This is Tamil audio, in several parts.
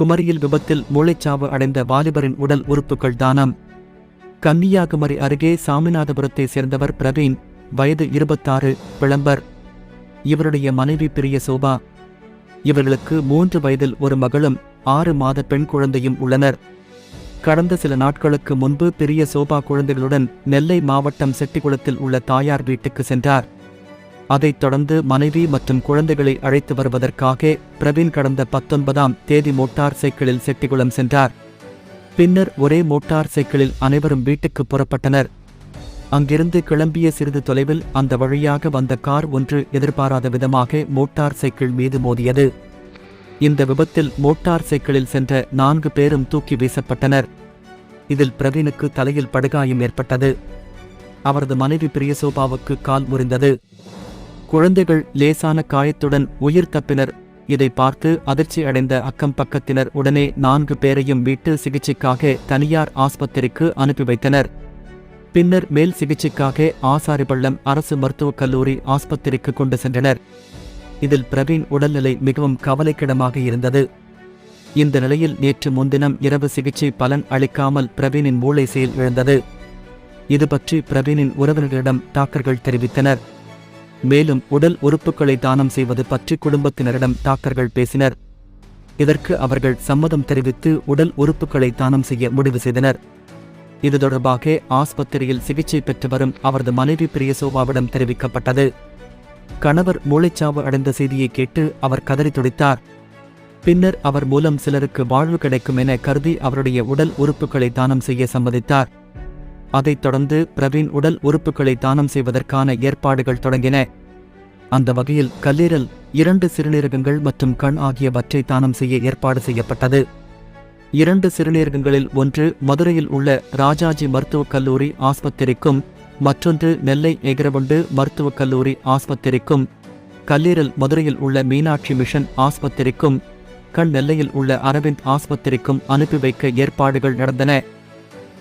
குமரியில் விபத்தில் மூளைச்சாவு அடைந்த வாலிபரின் உடல் உறுப்புகள் தானம். கன்னியாகுமரி அருகே சாமிநாதபுரத்தை சேர்ந்தவர் பிரவீன் வயது இருபத்தாறு விளம்பர் இவருடைய மனைவி பிரிய சோபா. இவர்களுக்கு மூன்று வயதில் ஒரு மகளும் ஆறு மாத பெண் குழந்தையும் உள்ளனர். கடந்த சில நாட்களுக்கு முன்பு பெரிய சோபா குழந்தைகளுடன் நெல்லை மாவட்டம் செட்டிக்குளத்தில் உள்ள தாயார் வீட்டுக்கு சென்றார். அதைத் தொடர்ந்து மனைவி மற்றும் குழந்தைகளை அழைத்து வருவதற்காக பிரவீன் கடந்த பத்தொன்பதாம் தேதி மோட்டார் சைக்கிளில் செட்டிகுளம் சென்றார். பின்னர் ஒரே மோட்டார் சைக்கிளில் அனைவரும் வீட்டுக்கு புறப்பட்டனர். அங்கிருந்து கிளம்பிய சிறிது தொலைவில் அந்த வழியாக வந்த கார் ஒன்று எதிர்பாராத விதமாக மோட்டார் சைக்கிள் மீது மோதியது. இந்த விபத்தில் மோட்டார் சைக்கிளில் சென்ற நான்கு பேரும் தூக்கி வீசப்பட்டனர். இதில் பிரவீனுக்கு தலையில் படுகாயம் ஏற்பட்டது. அவரது மனைவி பிரியசோபாவுக்கு கால் முறிந்தது. குழந்தைகள் லேசான காயத்துடன் உயிர் தப்பினர் இதை பார்த்து அதிர்ச்சி அடைந்த அக்கம் பக்கத்தினர் உடனே நான்கு பேரையும் வீட்டு சிகிச்சைக்காக தனியார் ஆஸ்பத்திரிக்கு அனுப்பி வைத்தனர். பின்னர் மேல் சிகிச்சைக்காக ஆசாரிபள்ளம் அரசு மருத்துவக் கல்லூரி ஆஸ்பத்திரிக்கு கொண்டு சென்றனர். இதில் பிரவீன் உடல்நிலை மிகவும் கவலைக்கிடமாக இருந்தது. இந்த நிலையில் நேற்று முன்தினம் இரவு சிகிச்சை பலன் அளிக்காமல் பிரவீனின் மூளை செயல் இழந்தது. இது பற்றி பிரவீனின் உறவினர்களிடம் டாக்டர்கள் தெரிவித்தனர். மேலும் உடல் உறுப்புகளை தானம் செய்வது பற்றி குடும்பத்தினரிடம் டாக்டர்கள் பேசினர். இதற்கு அவர்கள் சம்மதம் தெரிவித்து உடல் உறுப்புகளை தானம் செய்ய முடிவு செய்தனர். இது தொடர்பாக ஆஸ்பத்திரியில் சிகிச்சை பெற்று வரும் அவரது மனைவி பிரியசோபாவிடம் தெரிவிக்கப்பட்டது. கணவர் மூளைச்சாவு அடைந்த செய்தியை கேட்டு அவர் கதறி துடித்தார். பின்னர் அவர் மூலம் சிலருக்கு வாழ்வு கிடைக்கும் என கருதி அவருடைய உடல் உறுப்புகளை தானம் செய்ய சம்மதித்தார். அதைத் தொடர்ந்து பிரவீன் உடல் உறுப்புகளை தானம் செய்வதற்கான ஏற்பாடுகள் தொடங்கின. அந்த வகையில் கல்லீரல் இரண்டு சிறுநீரகங்கள் மற்றும் கண் ஆகியவற்றை தானம் செய்ய ஏற்பாடு செய்யப்பட்டது. இரண்டு சிறுநீரகங்களில் ஒன்று மதுரையில் உள்ள ராஜாஜி மருத்துவக் கல்லூரி ஆஸ்பத்திரிக்கும் மற்றொன்று நெல்லை எகரவண்டு மருத்துவக் கல்லூரி ஆஸ்பத்திரிக்கும் கல்லீரல் மதுரையில் உள்ள மீனாட்சி மிஷன் ஆஸ்பத்திரிக்கும் கண் நெல்லையில் உள்ள அரவிந்த் ஆஸ்பத்திரிக்கும் அனுப்பி வைக்க ஏற்பாடுகள் நடந்தன.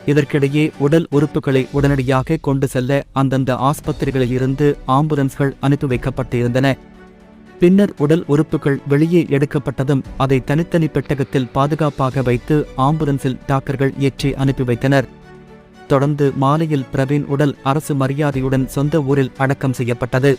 இதற்கிடையே உடல் உறுப்புகளை உடனடியாக கொண்டு செல்ல அந்தந்த ஆஸ்பத்திரிகளில் இருந்து ஆம்புலன்ஸ்கள் அனுப்பி வைக்கப்பட்டிருந்தன. பின்னர் உடல் உறுப்புகள் வெளியே எடுக்கப்பட்டதும் அதை தனித்தனி பெட்டகத்தில் பாதுகாப்பாக வைத்து ஆம்புலன்ஸில் டாக்டர்கள் ஏற்றி அனுப்பி வைத்தனர். தொடர்ந்து மாலையில் பிரவீன் உடல் அரசு மரியாதையுடன் சொந்த ஊரில் அடக்கம் செய்யப்பட்டது.